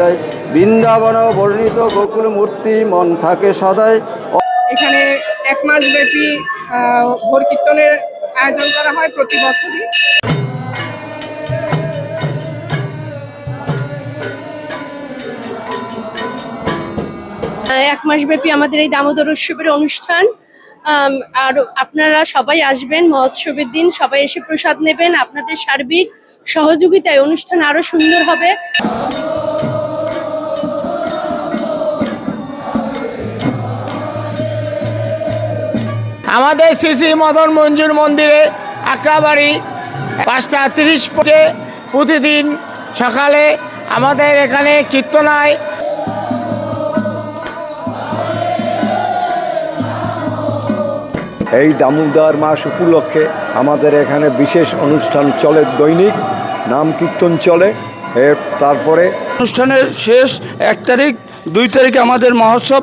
বিদায়। বৃন্দাবন বর্ণিত গোকুল মূর্তি মন থাকে সদায়। এখানে এক মাস ব্যাপী আহ, ভোর কীর্তনের আয়োজন করা হয় প্রতি বছরই। এক মাস ব্যাপী আমাদের এই দামোদর উৎসবের অনুষ্ঠান। আর আপনারা সবাই আসবেন মহোৎসবের দিন সবাই এসে প্রসাদ নেবেন। আপনাদের সার্বিক সহযোগিতায় অনুষ্ঠান আরও সুন্দর হবে। আমাদের শ্রী শ্রী মদন মঞ্জুর মন্দিরে আকরাবাড়ি পাঁচটা তিরিশ পথে প্রতিদিন সকালে আমাদের এখানে কীর্তনায় এই দামোদর মাস উপলক্ষে আমাদের এখানে বিশেষ অনুষ্ঠান চলে দৈনিক নাম কীর্তন চলে তারপরে অনুষ্ঠানের শেষ এক তারিখ দুই তারিখে আমাদের মহোৎসব।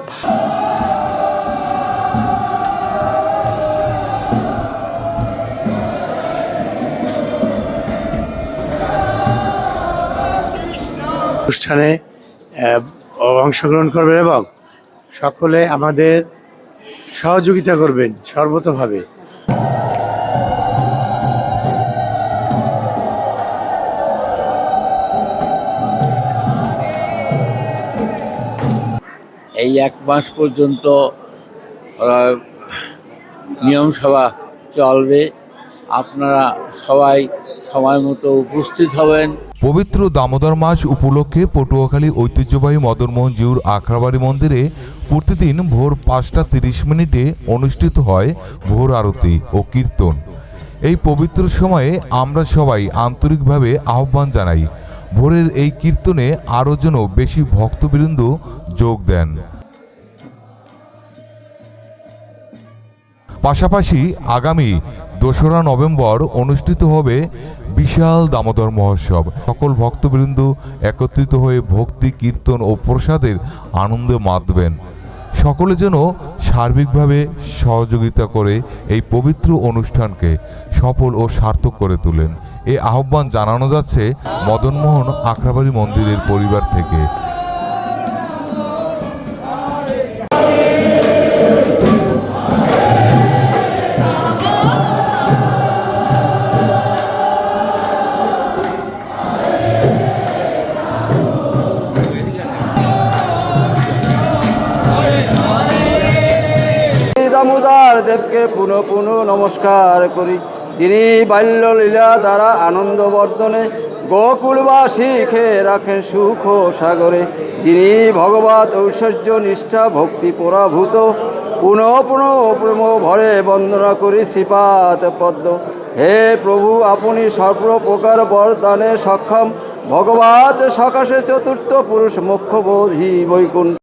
অনুষ্ঠানে অংশগ্রহণ করবেন এবং সকলে আমাদের সহযোগিতা করবেন সর্বতভাবে। এই এক মাস পর্যন্ত নিয়ম সভা চলবে। আপনারা সবাই সময় মতো উপস্থিত হবেন। পবিত্র দামোদর মাস উপলক্ষে পটুয়াখালী ঐতিহ্যবাহী মদনমোহন জিউর আখড়াবাড়ি মন্দিরে প্রতিদিন ভোর পাঁচটা তিরিশ মিনিটে অনুষ্ঠিত হয় ভোর আরতি ও কীর্তন। এই পবিত্র সময়ে আমরা সবাই আন্তরিকভাবে আহ্বান জানাই, ভোরের এই কীর্তনে আরও যেন বেশি ভক্তবৃন্দ যোগ দেন। পাশাপাশি আগামী দোসরা নভেম্বর অনুষ্ঠিত হবে বিশাল দামোদর মহোৎসব। সকল ভক্তবৃন্দ একত্রিত হয়ে ভক্তি, কীর্তন ও প্রসাদের আনন্দে মাতবেন। সকলে যেন সার্বিকভাবে সহযোগিতা করে এই পবিত্র অনুষ্ঠানকে সফল ও সার্থক করে তোলেন। এ আহ্বান জানানো যাচ্ছে মদনমোহন আখড়াবাড়ি মন্দিরের পরিবার থেকে। দেবকে পুনঃ পুনঃ নমস্কার করি। যিনি বাল্যলীলা দ্বারা আনন্দ বর্ধনে গোকুলবাসী খেয়ে রাখেন সুখ সাগরে, যিনি ভগবত ঐশ্বর্য নিষ্ঠা ভক্তি পরাভূত, পুনঃ পুনঃ প্রেম ভরে বন্দনা করি শ্রীপাত পদ্ম। হে প্রভু, আপনি সর্বপ্রকার বরদানে সক্ষম। ভগবত সকাশে চতুর্থ পুরুষ, মুখ্য বোধি বৈকুণ্ঠ।